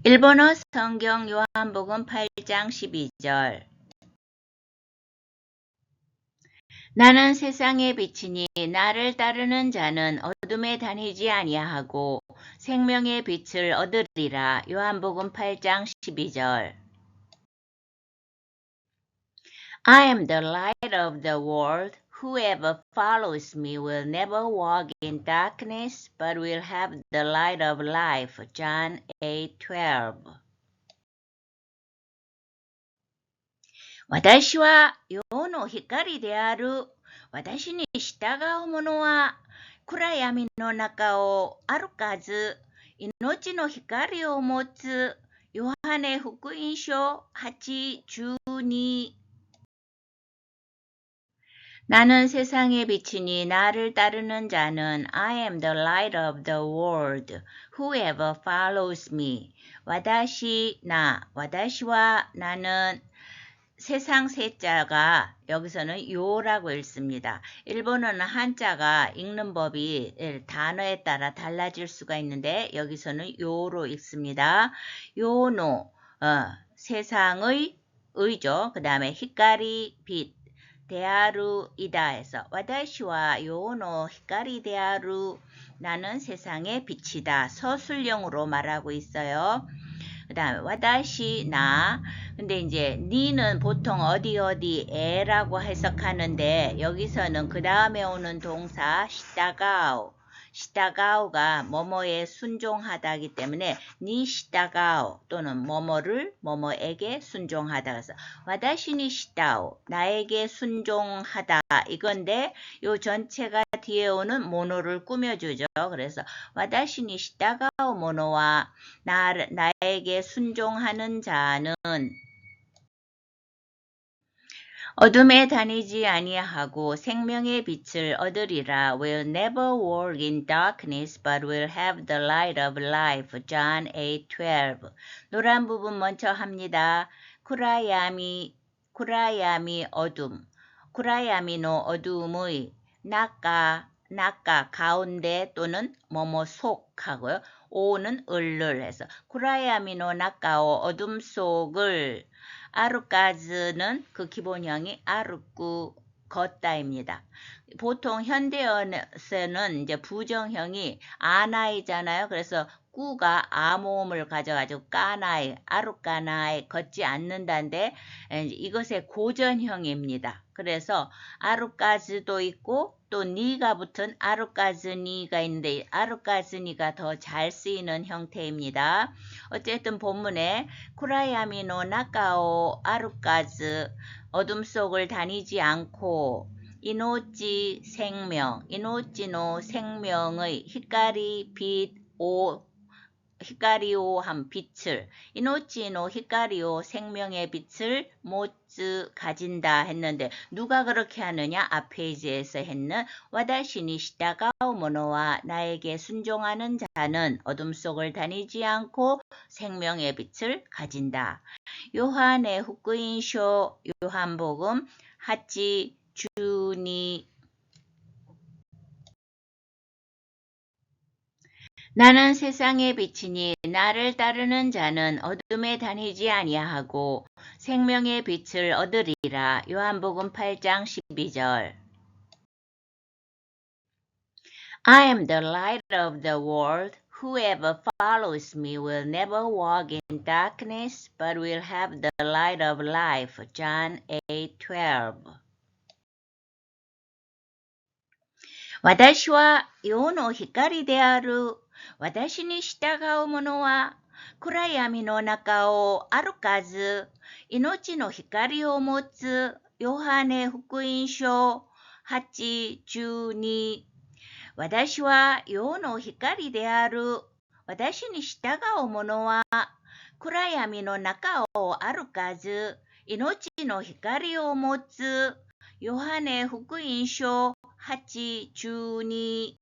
일본어 성경 요한복음 8장 12절 나는 세상의 빛이니 나를 따르는 자는 어둠에 다니지 아니하고 생명의 빛을 얻으리라. 요한복음 8장 12절 I am the light of the world. Whoever follows me will never walk in darkness, but will have the light of life. John 8:12. 私は世の光である。私に従う者は暗闇の中を歩かず、命の光を持つ。ヨハネ福音書8、12 나는 세상의 빛이니 나를 따르는 자는 I am the light of the world. Whoever follows me. 와다시 나, 와다시와 나는 세상 세자가 여기서는 요라고 읽습니다. 일본어는 한자가 읽는 법이 단어에 따라 달라질 수가 있는데 여기서는 요로 읽습니다. 요노 어, 세상의 의죠. 그 다음에 히카리 빛 대하루이다 해서 와다시와 요노 히카리 대하루 나는 세상의 빛이다. 서술형으로 말하고 있어요. 그 다음에 와다시 나 근데 이제 니는 보통 어디 어디 에라고 해석하는데 여기서는 그 다음에 오는 동사 시다가오 시다가오가 뭐뭐에 순종하다기 때문에 니 시다가오 또는 뭐뭐를 뭐뭐에게 순종하다 그래서 와다시니 시다오 나에게 순종하다 이건데 요 전체가 뒤에 오는 모노를 꾸며주죠. 그래서 와다시니 시다가오 모노와 나, 나에게 순종하는 자는 어둠에 다니지 아니하고 생명의 빛을 얻으리라 will never walk in darkness but will have the light of life. John 8:12. 노란 부분 먼저 합니다. 쿠라야미 쿠라야미 어둠 쿠라야미노 어둠의 나까 나까 가운데 또는 뭐뭐 속 하고요. 오는 을을 해서 쿠라야미노 나까오 어둠 속을 아루까즈는 그 기본형이 아루꾸 걷다입니다. 보통 현대어에서는 이제 부정형이 아나이잖아요. 그래서 꾸가 아모음을 가져가지고 까나이, 아루까나이 걷지 않는다인데 이것의 고전형입니다. 그래서 아루까즈도 있고 또 니가 붙은 아루까즈니가 있는데 아루까즈니가 더 잘 쓰이는 형태입니다. 어쨌든 본문에 쿠라야미노 나카오 아루까즈 어둠 속을 다니지 않고 이노찌 생명, 이노찌노 생명의 히카리 빛 오 히카리오한 빛을 이노치노 히카리오 생명의 빛을 모츠 가진다 했는데 누가 그렇게 하느냐 앞페이지에서 했는 와다시니 시다가오 모노와 나에게 순종하는 자는 어둠 속을 다니지 않고 생명의 빛을 가진다. 요한의 후크인쇼 요한복음 하치 주니 나는 세상의 빛이니 나를 따르는 자는 어둠에 다니지 아니하고 생명의 빛을 얻으리라. 요한복음 8장 12절. I am the light of the world. Whoever follows me will never walk in darkness, but will have the light of life. John 8:12. 私は世の光である。 私に従う者は暗闇の中を歩かず、命の光を持つヨハネ福音書8、12私は世の光である。私に従う者は暗闇の中を歩かず、命の光を持つ。ヨハネ福音書8、12